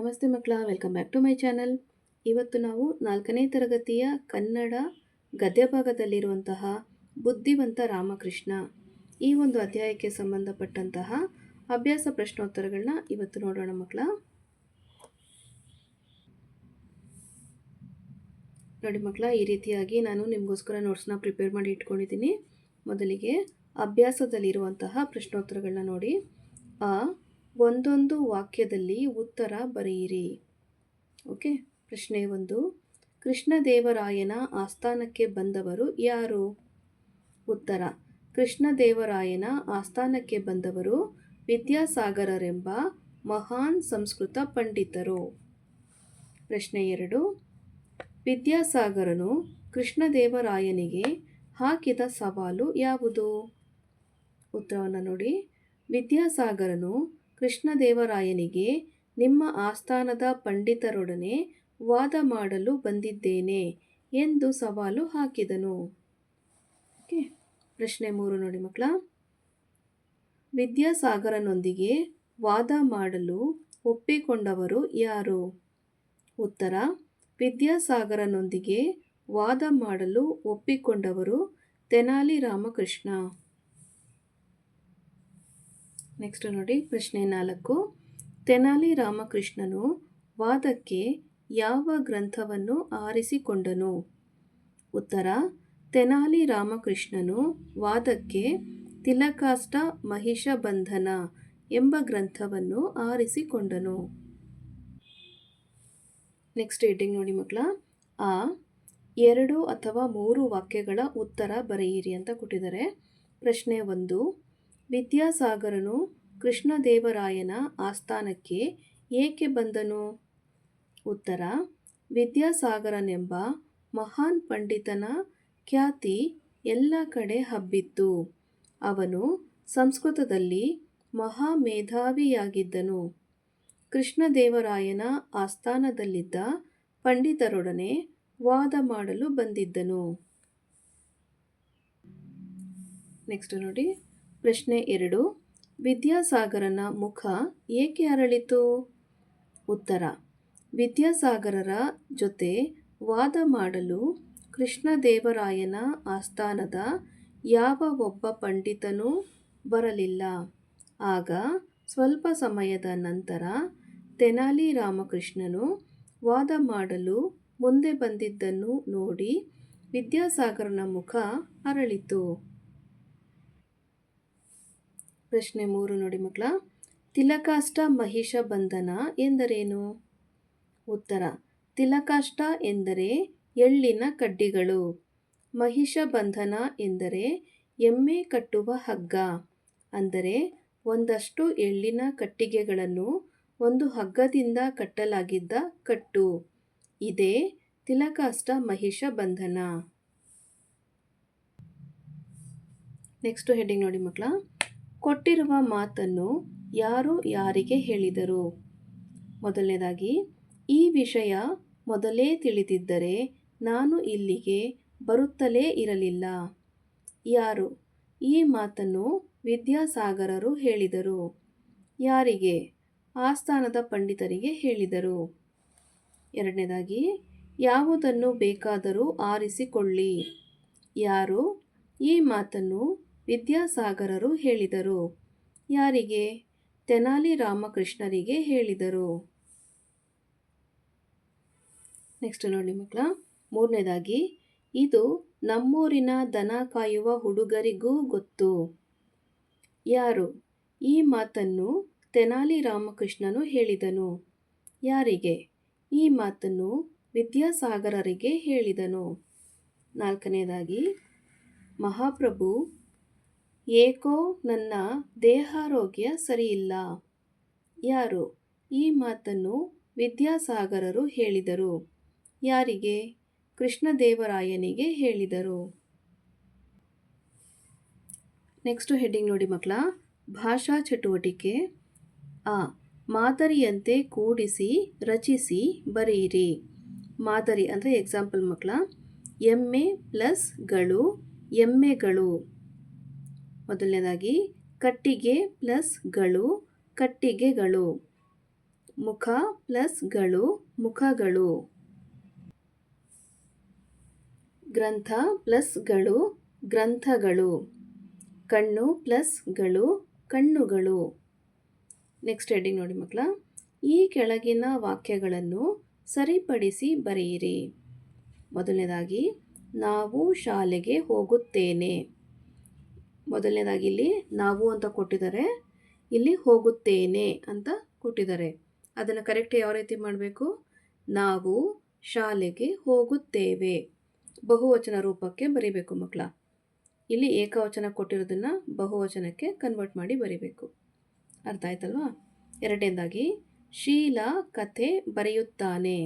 ನಮಸ್ತೆ ಮಕ್ಕಳ, welcome back to my channel. ಇವತ್ತು ನಾವು ನಾಲ್ಕನೇ ತರಗತಿಯ ಕನ್ನಡ ಗದ್ಯ ಭಾಗದಲ್ಲಿರುವಂತಹ ಬುದ್ಧಿವಂತ ರಾಮಕೃಷ್ಣ ಈ ಒಂದು ಅಧ್ಯಾಯಕ್ಕೆ ಸಂಬಂಧಪಟ್ಟಂತಹ ಅಭ್ಯಾಸ ಪ್ರಶ್ನೋತ್ತರಗಳನ್ನ ಇವತ್ತು ನೋಡೋಣ ಮಕ್ಕಳ. ನೋಡಿ ಮಕ್ಕಳ, ಈ ರೀತಿಯಾಗಿ ನಾನು ನಿಮಗೋಸ್ಕರ ನೋಟ್ಸ್ನ ಪ್ರಿಪೇರ್ ಮಾಡಿ ಇಟ್ಕೊಂಡಿದ್ದೀನಿ. ಮೊದಲಿಗೆ ಅಭ್ಯಾಸದಲ್ಲಿರುವಂತಹ ಪ್ರಶ್ನೋತ್ತರಗಳನ್ನ ನೋಡಿ. ಆ ಒಂದೊಂದು ವಾಕ್ಯದಲ್ಲಿ ಉತ್ತರ ಬರೆಯಿರಿ. ಓಕೆ, ಪ್ರಶ್ನೆ ಒಂದು. ಕೃಷ್ಣದೇವರಾಯನ ಆಸ್ಥಾನಕ್ಕೆ ಬಂದವರು ಯಾರು? ಉತ್ತರ. ಕೃಷ್ಣದೇವರಾಯನ ಆಸ್ಥಾನಕ್ಕೆ ಬಂದವರು ವಿದ್ಯಾಸಾಗರರೆಂಬ ಮಹಾನ್ ಸಂಸ್ಕೃತ ಪಂಡಿತರು. ಪ್ರಶ್ನೆ ಎರಡು. ವಿದ್ಯಾಸಾಗರನು ಕೃಷ್ಣದೇವರಾಯನಿಗೆ ಹಾಕಿದ ಸವಾಲು ಯಾವುದು? ಉತ್ತರವನ್ನು ನೋಡಿ. ವಿದ್ಯಾಸಾಗರನು ಕೃಷ್ಣದೇವರಾಯನಿಗೆ ನಿಮ್ಮ ಆಸ್ಥಾನದ ಪಂಡಿತರೊಡನೆ ವಾದ ಮಾಡಲು ಬಂದಿದ್ದೇನೆ ಎಂದು ಸವಾಲು ಹಾಕಿದನು. ಓಕೆ, ಪ್ರಶ್ನೆ ಮೂರು ನೋಡಿ ಮಕ್ಕಳ. ವಿದ್ಯಾಸಾಗರನೊಂದಿಗೆ ವಾದ ಮಾಡಲು ಒಪ್ಪಿಕೊಂಡವರು ಯಾರು? ಉತ್ತರ, ವಿದ್ಯಾಸಾಗರನೊಂದಿಗೆ ವಾದ ಮಾಡಲು ಒಪ್ಪಿಕೊಂಡವರು ತೆನಾಲಿ ರಾಮಕೃಷ್ಣ. ನೆಕ್ಸ್ಟ್ ನೋಡಿ, ಪ್ರಶ್ನೆ ನಾಲ್ಕು. ತೆನಾಲಿ ರಾಮಕೃಷ್ಣನು ವಾದಕ್ಕೆ ಯಾವ ಗ್ರಂಥವನ್ನು ಆರಿಸಿಕೊಂಡನು? ಉತ್ತರ, ತೆನಾಲಿ ರಾಮಕೃಷ್ಣನು ವಾದಕ್ಕೆ ತಿಲಕಾಷ್ಟ ಮಹಿಷ ಬಂಧನ ಎಂಬ ಗ್ರಂಥವನ್ನು ಆರಿಸಿಕೊಂಡನು. ನೆಕ್ಸ್ಟ್ ಹೆಡ್ಡಿಂಗ್ ನೋಡಿ ಮಕ್ಕಳ. ಆ, ಎರಡು ಅಥವಾ ಮೂರು ವಾಕ್ಯಗಳ ಉತ್ತರ ಬರೆಯಿರಿ ಅಂತ ಕೊಟ್ಟಿದ್ದಾರೆ. ಪ್ರಶ್ನೆ ಒಂದು ವಿದ್ಯಾಸಾಗರನು ಕೃಷ್ಣದೇವರಾಯನ ಆಸ್ಥಾನಕ್ಕೆ ಏಕೆ ಬಂದನು? ಉತ್ತರ, ವಿದ್ಯಾಸಾಗರನೆಂಬ ಮಹಾನ್ ಪಂಡಿತನ ಖ್ಯಾತಿ ಎಲ್ಲ ಕಡೆ ಹಬ್ಬಿತ್ತು. ಅವನು ಸಂಸ್ಕೃತದಲ್ಲಿ ಮಹಾಮೇಧಾವಿಯಾಗಿದ್ದನು. ಕೃಷ್ಣದೇವರಾಯನ ಆಸ್ಥಾನದಲ್ಲಿದ್ದ ಪಂಡಿತರೊಡನೆ ವಾದ ಮಾಡಲು ಬಂದಿದ್ದನು. ನೆಕ್ಸ್ಟ್ ನೋಡಿ. ಪ್ರಶ್ನೆ ಎರಡು. ವಿದ್ಯಾಸಾಗರನ ಮುಖ ಏಕೆ ಅರಳಿತು? ಉತ್ತರ. ವಿದ್ಯಾಸಾಗರರ ಜೊತೆ ವಾದ ಮಾಡಲು ಕೃಷ್ಣದೇವರಾಯನ ಆಸ್ಥಾನದ ಯಾವ ಒಬ್ಬ ಪಂಡಿತನೂ ಬರಲಿಲ್ಲ. ಆಗ ಸ್ವಲ್ಪ ಸಮಯದ ನಂತರ ತೆನಾಲಿ ರಾಮಕೃಷ್ಣನು ವಾದ ಮಾಡಲು ಮುಂದೆ ಬಂದಿದ್ದನ್ನು ನೋಡಿ ವಿದ್ಯಾಸಾಗರನ ಮುಖ ಅರಳಿತು. ಪ್ರಶ್ನೆ ಮೂರು ನೋಡಿ ಮಕ್ಕಳ. ತಿಲಕಾಷ್ಟ ಮಹಿಷ ಬಂಧನ ಎಂದರೇನು? ಉತ್ತರ, ತಿಲಕಾಷ್ಟ ಎಂದರೆ ಎಳ್ಳಿನ ಕಡ್ಡಿಗಳು. ಮಹಿಷ ಬಂಧನ ಎಂದರೆ ಎಮ್ಮೆ ಕಟ್ಟುವ ಹಗ್ಗ. ಅಂದರೆ ಒಂದಷ್ಟು ಎಳ್ಳಿನ ಕಟ್ಟಿಗೆಗಳನ್ನು ಒಂದು ಹಗ್ಗದಿಂದ ಕಟ್ಟಲಾಗಿದ್ದ ಕಟ್ಟು. ಇದೇ ತಿಲಕಾಷ್ಟ ಮಹಿಷ ಬಂಧನ. ನೆಕ್ಸ್ಟ್ ಹೆಡ್ಡಿಂಗ್ ನೋಡಿ ಮಕ್ಕಳ. ಕೊಟ್ಟಿರುವ ಮಾತನ್ನು ಯಾರು ಯಾರಿಗೆ ಹೇಳಿದರು? ಮೊದಲನೇದಾಗಿ, ಈ ವಿಷಯ ಮೊದಲೇ ತಿಳಿದಿದ್ದರೆ ನಾನು ಇಲ್ಲಿಗೆ ಬರುತ್ತಲೇ ಇರಲಿಲ್ಲ. ಯಾರು? ಈ ಮಾತನ್ನು ವಿದ್ಯಾಸಾಗರರು ಹೇಳಿದರು. ಯಾರಿಗೆ? ಆಸ್ಥಾನದ ಪಂಡಿತರಿಗೆ ಹೇಳಿದರು. ಎರಡನೇದಾಗಿ, ಯಾವುದನ್ನು ಬೇಕಾದರೂ ಆರಿಸಿಕೊಳ್ಳಿ. ಯಾರು? ಈ ಮಾತನ್ನು ವಿದ್ಯಾಸಾಗರರು ಹೇಳಿದರು. ಯಾರಿಗೆ? ತೆನಾಲಿ ರಾಮಕೃಷ್ಣರಿಗೆ ಹೇಳಿದರು. ನೆಕ್ಸ್ಟ್ ನೋಡಿ ಮಕ್ಕಳ, ಮೂರನೇದಾಗಿ, ಇದು ನಮ್ಮೂರಿನ ದನ ಕಾಯುವ ಹುಡುಗರಿಗೂ ಗೊತ್ತು. ಯಾರು? ಈ ಮಾತನ್ನು ತೆನಾಲಿ ರಾಮಕೃಷ್ಣನು ಹೇಳಿದನು. ಯಾರಿಗೆ? ಈ ಮಾತನ್ನು ವಿದ್ಯಾಸಾಗರರಿಗೆ ಹೇಳಿದನು. ನಾಲ್ಕನೇದಾಗಿ, ಮಹಾಪ್ರಭು ಏಕೋ ನನ್ನ ದೇಹಾರೋಗ್ಯ ಸರಿಯಿಲ್ಲ. ಯಾರು? ಈ ಮಾತನ್ನು ವಿದ್ಯಾಸಾಗರರು ಹೇಳಿದರು. ಯಾರಿಗೆ? ಕೃಷ್ಣದೇವರಾಯನಿಗೆ ಹೇಳಿದರು. ನೆಕ್ಸ್ಟ್ ಹೆಡ್ಡಿಂಗ್ ನೋಡಿ ಮಕ್ಕಳ. ಭಾಷಾ ಚಟುವಟಿಕೆ. ಆ. ಮಾದರಿಯಂತೆ ಕೂಡಿಸಿ, ರಚಿಸಿ ಬರೆಯಿರಿ. ಮಾದರಿ ಅಂದರೆ ಎಕ್ಸಾಂಪಲ್ ಮಕ್ಕಳ. ಎಮ್ಮೆ ಪ್ಲಸ್ಗಳು ಎಮ್ಮೆಗಳು. ಮೊದಲನೇದಾಗಿ ಕಟ್ಟಿಗೆ ಪ್ಲಸ್ಗಳು, ಕಟ್ಟಿಗೆಗಳು. ಮುಖ ಪ್ಲಸ್ಗಳು, ಮುಖಗಳು. ಗ್ರಂಥ ಪ್ಲಸ್ಗಳು, ಗ್ರಂಥಗಳು. ಕಣ್ಣು ಪ್ಲಸ್ಗಳು, ಕಣ್ಣುಗಳು. ನೆಕ್ಸ್ಟ್ ಹೆಡ್ಡಿಂಗ್ ನೋಡಿ ಮಕ್ಕಳ. ಈ ಕೆಳಗಿನ ವಾಕ್ಯಗಳನ್ನು ಸರಿಪಡಿಸಿ ಬರೆಯಿರಿ. ಮೊದಲನೇದಾಗಿ, ನಾವು ಶಾಲೆಗೆ ಹೋಗುತ್ತೇನೆ. ಮೊದಲನೇದಾಗಿ ಇಲ್ಲಿ ನಾವು ಅಂತ ಕೊಟ್ಟಿದ್ದಾರೆ, ಇಲ್ಲಿ ಹೋಗುತ್ತೇನೆ ಅಂತ ಕೊಟ್ಟಿದ್ದಾರೆ. ಅದನ್ನು ಕರೆಕ್ಟ್ ಯಾವ ರೀತಿ ಮಾಡಬೇಕು? ನಾವು ಶಾಲೆಗೆ ಹೋಗುತ್ತೇವೆ. ಬಹುವಚನ ರೂಪಕ್ಕೆ ಬರೀಬೇಕು ಮಕ್ಕಳ. ಇಲ್ಲಿ ಏಕವಚನ ಕೊಟ್ಟಿರೋದನ್ನು ಬಹುವಚನಕ್ಕೆ ಕನ್ವರ್ಟ್ ಮಾಡಿ ಬರೀಬೇಕು. ಅರ್ಥ ಆಯ್ತಲ್ವಾ? ಎರಡನೇದಾಗಿ, ಶೀಲ ಕಥೆ ಬರೆಯುತ್ತಾನೆ.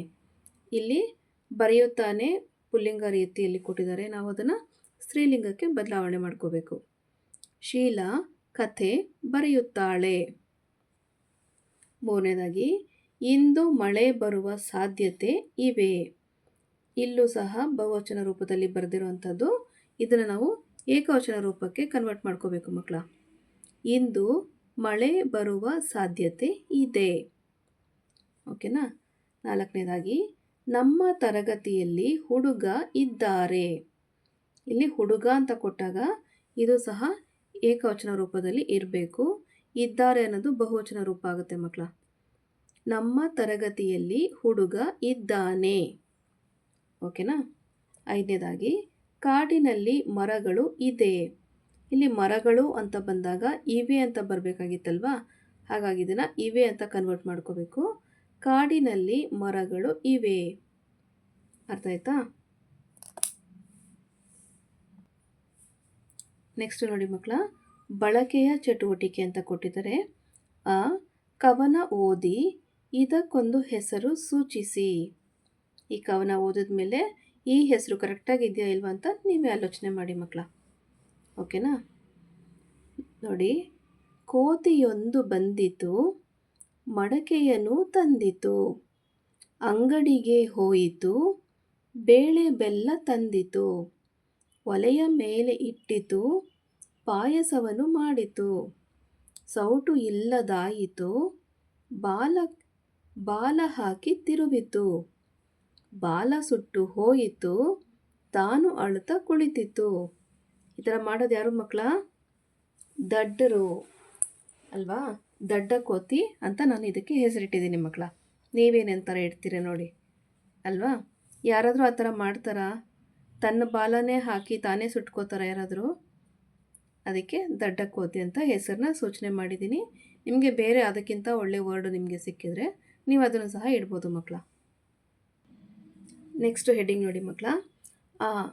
ಇಲ್ಲಿ ಬರೆಯುತ್ತಾನೆ ಪುಲ್ಲಿಂಗ ರೀತಿಯಲ್ಲಿ ಕೊಟ್ಟಿದ್ದಾರೆ. ನಾವು ಅದನ್ನು ಸ್ತ್ರೀಲಿಂಗಕ್ಕೆ ಬದಲಾವಣೆ ಮಾಡ್ಕೋಬೇಕು. ಶೀಲ ಕಥೆ ಬರೆಯುತ್ತಾಳೆ. ಮೂರನೇದಾಗಿ, ಇಂದು ಮಳೆ ಬರುವ ಸಾಧ್ಯತೆ ಇವೆ. ಇಲ್ಲೂ ಸಹ ಬಹುವಚನ ರೂಪದಲ್ಲಿ ಬರೆದಿರುವಂಥದ್ದು. ಇದನ್ನು ನಾವು ಏಕವಚನ ರೂಪಕ್ಕೆ ಕನ್ವರ್ಟ್ ಮಾಡ್ಕೋಬೇಕು ಮಕ್ಕಳ. ಇಂದು ಮಳೆ ಬರುವ ಸಾಧ್ಯತೆ ಇದೆ. ಓಕೆನಾ? ನಾಲ್ಕನೇದಾಗಿ, ನಮ್ಮ ತರಗತಿಯಲ್ಲಿ ಹುಡುಗ ಇದ್ದಾರೆ. ಇಲ್ಲಿ ಹುಡುಗ ಅಂತ ಕೊಟ್ಟಾಗ ಇದು ಸಹ ಏಕವಚನ ರೂಪದಲ್ಲಿ ಇರಬೇಕು. ಇದ್ದಾರೆ ಅನ್ನೋದು ಬಹುವಚನ ರೂಪ ಆಗುತ್ತೆ ಮಕ್ಕಳ ನಮ್ಮ ತರಗತಿಯಲ್ಲಿ ಹುಡುಗ ಇದ್ದಾನೆ. ಓಕೆನಾ? ಐದನೇದಾಗಿ, ಕಾಡಿನಲ್ಲಿ ಮರಗಳು ಇದೆ. ಇಲ್ಲಿ ಮರಗಳು ಅಂತ ಬಂದಾಗ ಇವೆ ಅಂತ ಬರಬೇಕಾಗಿತ್ತಲ್ವಾ? ಹಾಗಾಗಿ ಇದನ್ನು ಇವೆ ಅಂತ ಕನ್ವರ್ಟ್ ಮಾಡ್ಕೋಬೇಕು. ಕಾಡಿನಲ್ಲಿ ಮರಗಳು ಇವೆ. ಅರ್ಥ ಆಯ್ತಾ? ನೆಕ್ಸ್ಟ್ ನೋಡಿ ಮಕ್ಕಳ, ಬಳಕೆಯ ಚಟುವಟಿಕೆ ಅಂತ ಕೊಟ್ಟಿದ್ದಾರೆ. ಆ ಕವನ ಓದಿ, ಇದಕ್ಕೊಂದು ಹೆಸರು ಸೂಚಿಸಿ. ಈ ಕವನ ಓದಿದ ಮೇಲೆ ಈ ಹೆಸರು ಕರೆಕ್ಟಾಗಿ ಇದೆಯಾ ಇಲ್ವಾ ಅಂತ ನೀವೇ ಆಲೋಚನೆ ಮಾಡಿ ಮಕ್ಕಳ. ಓಕೆನಾ ನೋಡಿ, ಕೋತಿಯೊಂದು ಬಂದಿತು ಮಡಕೆಯನ್ನು ತಂದಿತು, ಅಂಗಡಿಗೆ ಹೋಯಿತು, ಬೇಳೆ ಬೆಲ್ಲ ತಂದಿತು. ಒಲೆಯ ಮೇಲೆ ಇಟ್ಟಿತು, ಪಾಯಸವನ್ನು ಮಾಡಿತು. ಸೌಟು ಇಲ್ಲದಾಯಿತು, ಬಾಲ ಬಾಲ ಹಾಕಿ ತಿರುವಿತು. ಬಾಲ ಸುಟ್ಟು ಹೋಯಿತು, ತಾನು ಅಳುತ್ತಾ ಕುಳಿತಿತು ಈ ಥರ ಮಾಡೋದು ಯಾರು ಮಕ್ಕಳ? ದಡ್ಡರು. ಅಲ್ವಾ? ದಡ್ಡ ಕೋತಿ ಅಂತ ನಾನು ಇದಕ್ಕೆ ಹೆಸರಿಟ್ಟಿದ್ದೀನಿ ಮಕ್ಕಳ. ನೀವೇನೆಂಥರ ಇಡ್ತೀರಿ ನೋಡಿ. ಅಲ್ವಾ? ಯಾರಾದರೂ ಆ ಥರ ಮಾಡ್ತಾರಾ? ತನ್ನ ಬಾಲನೇ ಹಾಕಿ ತಾನೇ ಸುಟ್ಕೋತಾರೆ ಯಾರಾದರೂ? ಅದಕ್ಕೆ ದಡ್ಡ ಕೋತಿ ಅಂತ ಹೆಸರನ್ನ ಸೂಚನೆ ಮಾಡಿದ್ದೀನಿ. ನಿಮಗೆ ಬೇರೆ ಅದಕ್ಕಿಂತ ಒಳ್ಳೆ ವರ್ಡ್ ನಿಮಗೆ ಸಿಕ್ಕಿದರೆ ನೀವು ಅದನ್ನು ಸಹ ಇಡ್ಬೋದು ಮಕ್ಕಳ. ನೆಕ್ಸ್ಟ್ ಹೆಡ್ಡಿಂಗ್ ನೋಡಿ ಮಕ್ಕಳ. ಆ,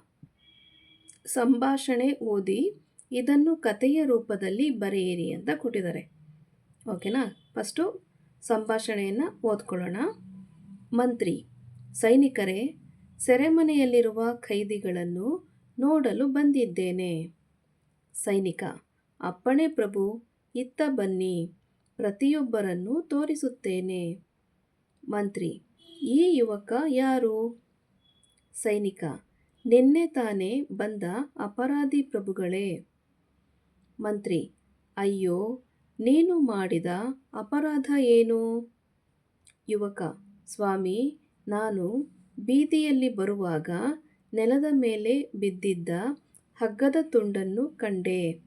ಸಂಭಾಷಣೆ ಓದಿ ಇದನ್ನು ಕಥೆಯ ರೂಪದಲ್ಲಿ ಬರೆಯಿರಿ ಅಂತ ಕೊಟ್ಟಿದ್ದಾರೆ. ಓಕೆನಾ ಫಸ್ಟು ಸಂಭಾಷಣೆಯನ್ನು ಓದ್ಕೊಳ್ಳೋಣ. ಮಂತ್ರಿ, ಸೈನಿಕರೇ ಸೆರೆಮನೆಯಲ್ಲಿರುವ ಖೈದಿಗಳನ್ನು ನೋಡಲು ಬಂದಿದ್ದೇನೆ. ಸೈನಿಕ, ಅಪ್ಪಣೆ ಪ್ರಭು, ಇತ್ತ ಬನ್ನಿ, ಪ್ರತಿಯೊಬ್ಬರನ್ನು ತೋರಿಸುತ್ತೇನೆ. ಮಂತ್ರಿ, ಈ ಯುವಕ ಯಾರು? ಸೈನಿಕ, ನಿನ್ನೆ ತಾನೇ ಬಂದ ಅಪರಾಧಿ ಪ್ರಭುಗಳೇ. ಮಂತ್ರಿ, ಅಯ್ಯೋ, ನೀನು ಮಾಡಿದ ಅಪರಾಧ ಏನು? ಯುವಕ, ಸ್ವಾಮಿ, ನಾನು ಬೀದಿಯಲ್ಲಿ ಬರುವಾಗ ನೆಲದ ಮೇಲೆ ಬಿದ್ದಿದ್ದ ಹಗ್ಗದ ತುಂಡನ್ನು ಕಂಡೆ.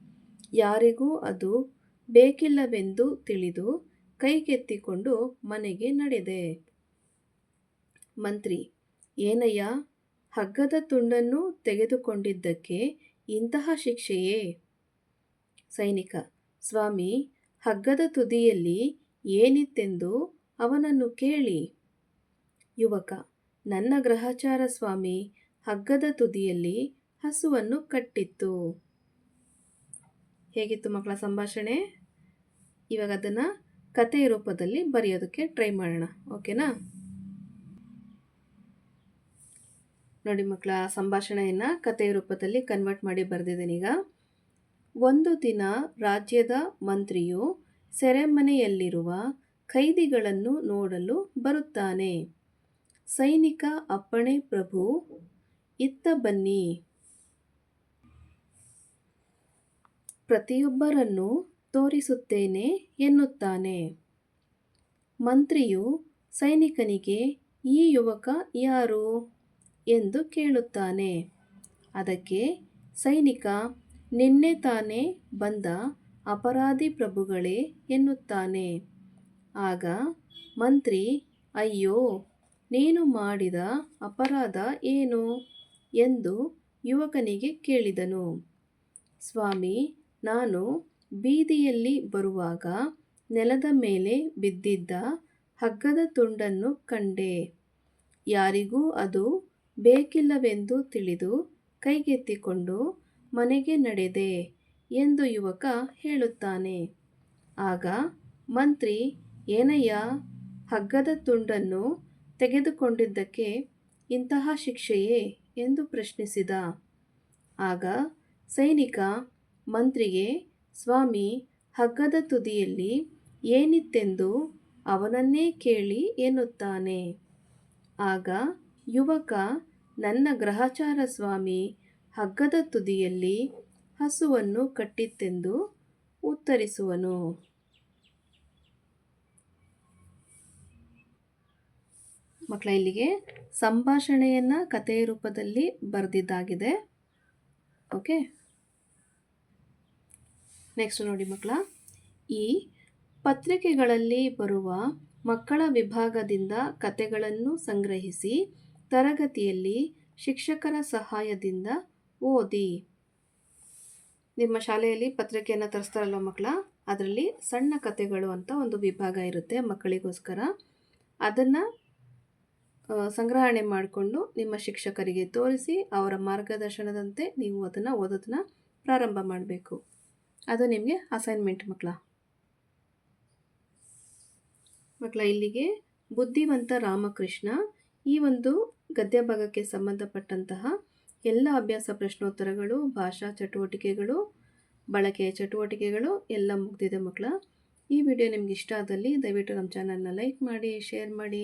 ಯಾರಿಗೂ ಅದು ಬೇಕಿಲ್ಲವೆಂದು ತಿಳಿದು ಕೈಗೆತ್ತಿಕೊಂಡು ಮನೆಗೆ ನಡೆದೆ. ಮಂತ್ರಿ, ಏನಯ್ಯ, ಹಗ್ಗದ ತುಂಡನ್ನು ತೆಗೆದುಕೊಂಡಿದ್ದಕ್ಕೆ ಇಂತಹ ಶಿಕ್ಷೆಯೇ? ಸೈನಿಕ, ಸ್ವಾಮಿ, ಹಗ್ಗದ ತುದಿಯಲ್ಲಿ ಏನಿತ್ತೆಂದು ಅವನನ್ನು ಕೇಳಿ. ಯುವಕ ನನ್ನ ಗ್ರಹಚಾರ ಸ್ವಾಮಿ ಹಗ್ಗದ ತುದಿಯಲ್ಲಿ ಹಸುವನ್ನು ಕಟ್ಟಿತ್ತು. ಹೇಗಿತ್ತು ಮಕ್ಕಳ ಸಂಭಾಷಣೆ? ಇವಾಗ ಅದನ್ನು ಕಥೆಯ ರೂಪದಲ್ಲಿ ಬರೆಯೋದಕ್ಕೆ ಟ್ರೈ ಮಾಡೋಣ. ಓಕೆನಾ ನೋಡಿ ಮಕ್ಕಳ ಸಂಭಾಷಣೆಯನ್ನು ಕಥೆಯ ರೂಪದಲ್ಲಿ ಕನ್ವರ್ಟ್ ಮಾಡಿ ಬರೆದಿದ್ದೀನಿ ಈಗ. ಒಂದು ದಿನ ರಾಜ್ಯದ ಮಂತ್ರಿಯು ಸೆರೆಮನೆಯಲ್ಲಿರುವ ಖೈದಿಗಳನ್ನು ನೋಡಲು ಬರುತ್ತಾನೆ. ಸೈನಿಕ ಅಪ್ಪಣೆ ಪ್ರಭು, ಇತ್ತ ಬನ್ನಿ. ಪ್ರತಿಯೊಬ್ಬರನ್ನು ತೋರಿಸುತ್ತೇನೆ ಎನ್ನುತ್ತಾನೆ. ಮಂತ್ರಿಯು ಸೈನಿಕನಿಗೆ, ಈ ಯುವಕ ಯಾರು ಎಂದು ಕೇಳುತ್ತಾನೆ. ಅದಕ್ಕೆ ಸೈನಿಕ, ನಿನ್ನೆ ತಾನೇ ಬಂದ ಅಪರಾಧಿ ಪ್ರಭುಗಳೇ ಎನ್ನುತ್ತಾನೆ. ಆಗ ಮಂತ್ರಿ, ಅಯ್ಯೋ ನೀನು ಮಾಡಿದ ಅಪರಾಧ ಏನು? ಎಂದು ಯುವಕನಿಗೆ ಕೇಳಿದನು. ಸ್ವಾಮಿ, ನಾನು ಬೀದಿಯಲ್ಲಿ ಬರುವಾಗ ನೆಲದ ಮೇಲೆ ಬಿದ್ದಿದ್ದ ಹಗ್ಗದ ತುಂಡನ್ನು ಕಂಡೆ. ಯಾರಿಗೂ ಅದು ಬೇಕಿಲ್ಲವೆಂದು ತಿಳಿದು ಕೈಗೆತ್ತಿಕೊಂಡು ಮನೆಗೆ ನಡೆದೆ ಎಂದು ಯುವಕ ಹೇಳುತ್ತಾನೆ. ಆಗ ಮಂತ್ರಿ, ಏನಯ್ಯ, ಹಗ್ಗದ ತುಂಡನ್ನು ತೆಗೆದುಕೊಂಡಿದ್ದಕ್ಕೆ ಇಂತಹ ಶಿಕ್ಷೆಯೇ ಎಂದು ಪ್ರಶ್ನಿಸಿದ. ಆಗ ಸೈನಿಕ, ಮಂತ್ರಿಗೆ, ಸ್ವಾಮಿ, ಹಗ್ಗದ ತುದಿಯಲ್ಲಿ ಏನಿತ್ತೆಂದು ಅವನನ್ನೇ ಕೇಳಿ ಎನ್ನುತ್ತಾನೆ. ಆಗ ಯುವಕ, ನನ್ನ ಗ್ರಹಚಾರ ಸ್ವಾಮಿ, ಹಗ್ಗದ ತುದಿಯಲ್ಲಿ ಹಸುವನ್ನು ಕಟ್ಟಿತ್ತೆಂದು ಉತ್ತರಿಸುವನು. ಮಕ್ಕಳ ಇಲ್ಲಿಗೆ ಸಂಭಾಷಣೆಯನ್ನು ಕಥೆಯ ರೂಪದಲ್ಲಿ ಬರೆದಿದ್ದಾಗಿದೆ. ಓಕೆ? ನೆಕ್ಸ್ಟ್ ನೋಡಿ ಮಕ್ಕಳ ಈ ಪತ್ರಿಕೆಗಳಲ್ಲಿ ಬರುವ ಮಕ್ಕಳ ವಿಭಾಗದಿಂದ ಕಥೆಗಳನ್ನು ಸಂಗ್ರಹಿಸಿ ತರಗತಿಯಲ್ಲಿ ಶಿಕ್ಷಕರ ಸಹಾಯದಿಂದ ಓದಿ. ನಿಮ್ಮ ಶಾಲೆಯಲ್ಲಿ ಪತ್ರಿಕೆಯನ್ನು ತರಿಸ್ತಾರಲ್ವ ಮಕ್ಕಳ ಅದರಲ್ಲಿ ಸಣ್ಣ ಕಥೆಗಳು ಅಂತ ಒಂದು ವಿಭಾಗ ಇರುತ್ತೆ ಮಕ್ಕಳಿಗೋಸ್ಕರ. ಅದನ್ನು ಸಂಗ್ರಹಣೆ ಮಾಡಿಕೊಂಡು ನಿಮ್ಮ ಶಿಕ್ಷಕರಿಗೆ ತೋರಿಸಿ ಅವರ ಮಾರ್ಗದರ್ಶನದಂತೆ ನೀವು ಅದನ್ನು ಓದೋದನ್ನ ಪ್ರಾರಂಭ ಮಾಡಬೇಕು. ಅದು ನಿಮಗೆ ಅಸೈನ್ಮೆಂಟ್ ಮಕ್ಕಳ ಮಕ್ಕಳ ಇಲ್ಲಿಗೆ ಬುದ್ಧಿವಂತ ರಾಮಕೃಷ್ಣ ಈ ಒಂದು ಗದ್ಯ ಭಾಗಕ್ಕೆ ಸಂಬಂಧಪಟ್ಟಂತಹ ಎಲ್ಲ ಅಭ್ಯಾಸ ಪ್ರಶ್ನೋತ್ತರಗಳು, ಭಾಷಾ ಚಟುವಟಿಕೆಗಳು ಬಳಕೆಯ ಚಟುವಟಿಕೆಗಳು ಎಲ್ಲ ಮುಗ್ದಿದೆ ಮಕ್ಕಳ ಈ ವಿಡಿಯೋ ನಿಮ್ಗೆ ಇಷ್ಟ ಆದಲ್ಲಿ ದಯವಿಟ್ಟು ನಮ್ಮ ಚಾನಲ್ನ ಲೈಕ್ ಮಾಡಿ ಶೇರ್ ಮಾಡಿ.